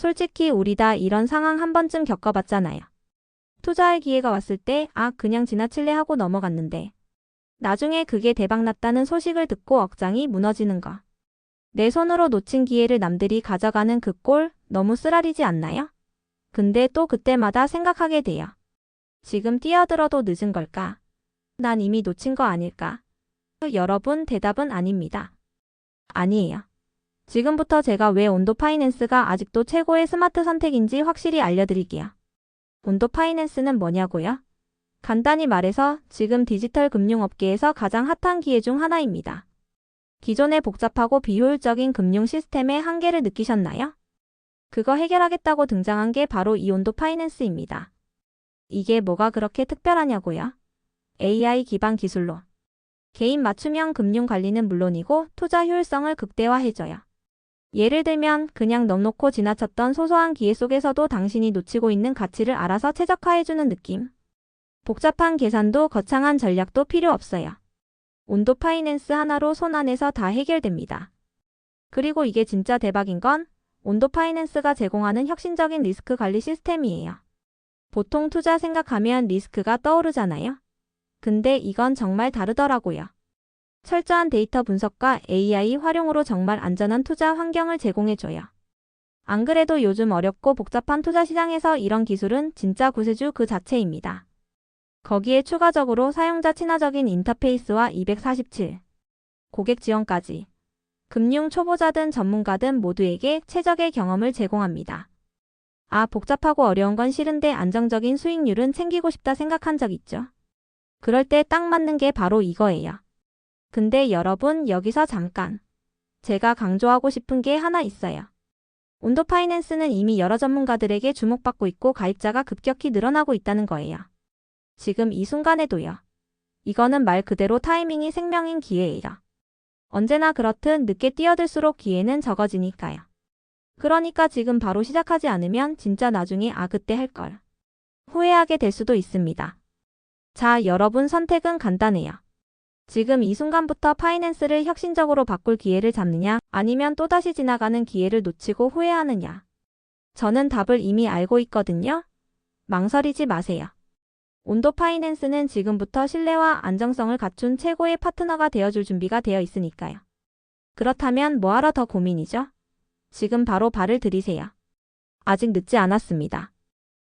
솔직히 우리 다 이런 상황 한 번쯤 겪어봤잖아요. 투자할 기회가 왔을 때, 아, 그냥 지나칠래 하고 넘어갔는데. 나중에 그게 대박났다는 소식을 듣고 억장이 무너지는 거. 내 손으로 놓친 기회를 남들이 가져가는 그 꼴 너무 쓰라리지 않나요? 근데 또 그때마다 생각하게 돼요. 지금 뛰어들어도 늦은 걸까? 난 이미 놓친 거 아닐까? 여러분, 대답은 아닙니다. 아니에요. 지금부터 제가 왜 온도 파이낸스가 아직도 최고의 스마트 선택인지 확실히 알려드릴게요. 온도 파이낸스는 뭐냐고요? 간단히 말해서 지금 디지털 금융업계에서 가장 핫한 기회 중 하나입니다. 기존의 복잡하고 비효율적인 금융 시스템의 한계를 느끼셨나요? 그거 해결하겠다고 등장한 게 바로 이 온도 파이낸스입니다. 이게 뭐가 그렇게 특별하냐고요? AI 기반 기술로. 개인 맞춤형 금융 관리는 물론이고 투자 효율성을 극대화해줘요. 예를 들면 그냥 넉넉고 지나쳤던 소소한 기회 속에서도 당신이 놓치고 있는 가치를 알아서 최적화해주는 느낌. 복잡한 계산도 거창한 전략도 필요 없어요. 온도 파이낸스 하나로 손 안에서 다 해결됩니다. 그리고 이게 진짜 대박인 건 온도 파이낸스가 제공하는 혁신적인 리스크 관리 시스템이에요. 보통 투자 생각하면 리스크가 떠오르잖아요. 근데 이건 정말 다르더라고요. 철저한 데이터 분석과 AI 활용으로 정말 안전한 투자 환경을 제공해줘요. 안 그래도 요즘 어렵고 복잡한 투자 시장에서 이런 기술은 진짜 구세주 그 자체입니다. 거기에 추가적으로 사용자 친화적인 인터페이스와 247 고객 지원까지 금융 초보자든 전문가든 모두에게 최적의 경험을 제공합니다. 아, 복잡하고 어려운 건 싫은데 안정적인 수익률은 챙기고 싶다 생각한 적 있죠? 그럴 때 딱 맞는 게 바로 이거예요. 근데 여러분, 여기서 잠깐. 제가 강조하고 싶은 게 하나 있어요. 온도 파이낸스는 이미 여러 전문가들에게 주목받고 있고 가입자가 급격히 늘어나고 있다는 거예요. 지금 이 순간에도요. 이거는 말 그대로 타이밍이 생명인 기회예요. 언제나 그렇듯 늦게 뛰어들수록 기회는 적어지니까요. 그러니까 지금 바로 시작하지 않으면 진짜 나중에 아 그때 할 걸. 후회하게 될 수도 있습니다. 자, 여러분 선택은 간단해요. 지금 이 순간부터 파이낸스를 혁신적으로 바꿀 기회를 잡느냐, 아니면 또다시 지나가는 기회를 놓치고 후회하느냐. 저는 답을 이미 알고 있거든요. 망설이지 마세요. 온도 파이낸스는 지금부터 신뢰와 안정성을 갖춘 최고의 파트너가 되어줄 준비가 되어 있으니까요. 그렇다면 뭐하러 더 고민이죠? 지금 바로 발을 들이세요. 아직 늦지 않았습니다.